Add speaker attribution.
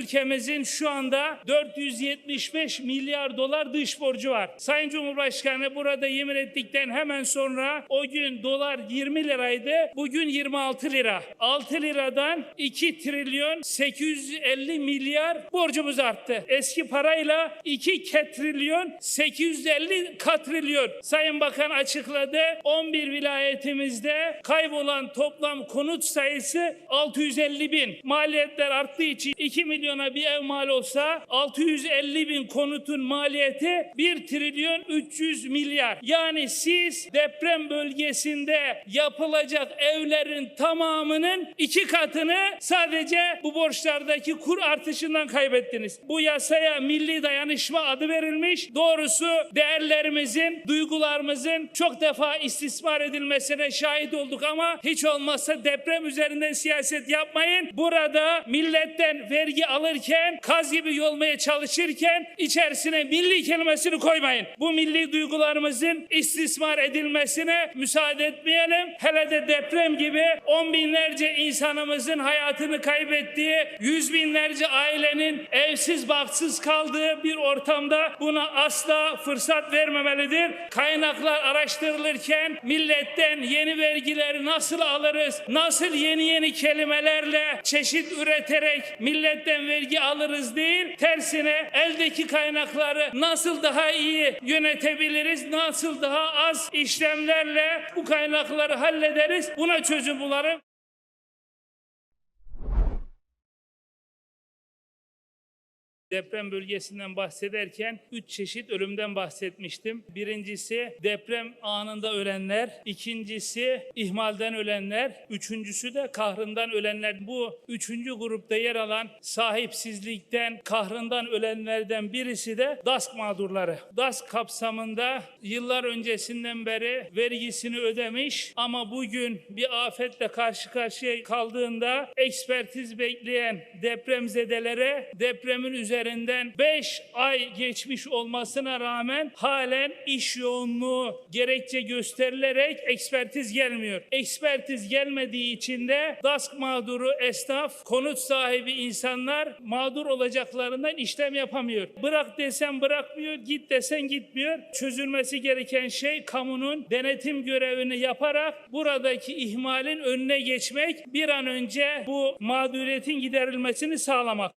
Speaker 1: ülkemizin şu anda 475 milyar dolar dış borcu var. Sayın Cumhurbaşkanı burada yemin ettikten hemen sonra o gün dolar 20 liraydı. Bugün 26 lira. 6 liradan 2 trilyon 850 milyar borcumuz arttı. Eski parayla 2 ketrilyon 850 katrilyon. Sayın Bakan açıkladı. 11 vilayetimizde kaybolan toplam konut sayısı 650 bin. Maliyetler arttığı için 2 milyona bir ev mal olsa 650 bin konutun maliyeti 1 trilyon 300 milyar. Yani siz deprem bölgesinde yapılacak evlerin tamamının iki katını sadece bu borçlardaki kur artışından kaybettiniz. Bu yasaya milli dayanışma adı verilmiş. Doğrusu değerlerimizin, duygularımızın çok defa istismar edilmesine şahit olduk ama hiç olmazsa deprem üzerinden siyaset yapmayın. Burada milletten vergi alırken, kaz gibi yolmaya çalışırken içerisine milli kelimesini koymayın. Bu milli duygularımızın istismar edilmesine müsaade etmeyelim. Hele de deprem gibi on binlerce insanımızın hayatını kaybettiği, yüz binlerce ailenin evsiz barksız kaldığı bir ortamda buna asla fırsat vermemelidir. Kaynaklar araştırılırken milletten yeni vergileri nasıl alırız, nasıl yeni yeni kelimelerle çeşit üreterek milletten vergi alırız değil, tersine eldeki kaynakları nasıl daha iyi yönetebiliriz, nasıl daha az işlemlerle bu kaynakları hallederiz, buna çözüm bulalım. Deprem bölgesinden bahsederken üç çeşit ölümden bahsetmiştim. Birincisi deprem anında ölenler, ikincisi ihmalden ölenler, üçüncüsü de kahrından ölenler. Bu üçüncü grupta yer alan sahipsizlikten, kahrından ölenlerden birisi de DASK mağdurları. DASK kapsamında yıllar öncesinden beri vergisini ödemiş ama bugün bir afetle karşı karşıya kaldığında ekspertiz bekleyen depremzedelere depremin üzerinden 5 ay geçmiş olmasına rağmen halen iş yoğunluğu gerekçe gösterilerek ekspertiz gelmiyor. Ekspertiz gelmediği için de DASK mağduru esnaf, konut sahibi insanlar mağdur olacaklarından işlem yapamıyor. Bırak desen bırakmıyor, git desen gitmiyor. Çözülmesi gereken şey kamunun denetim görevini yaparak buradaki ihmalin önüne geçmek, bir an önce bu mağduriyetin giderilmesini sağlamak.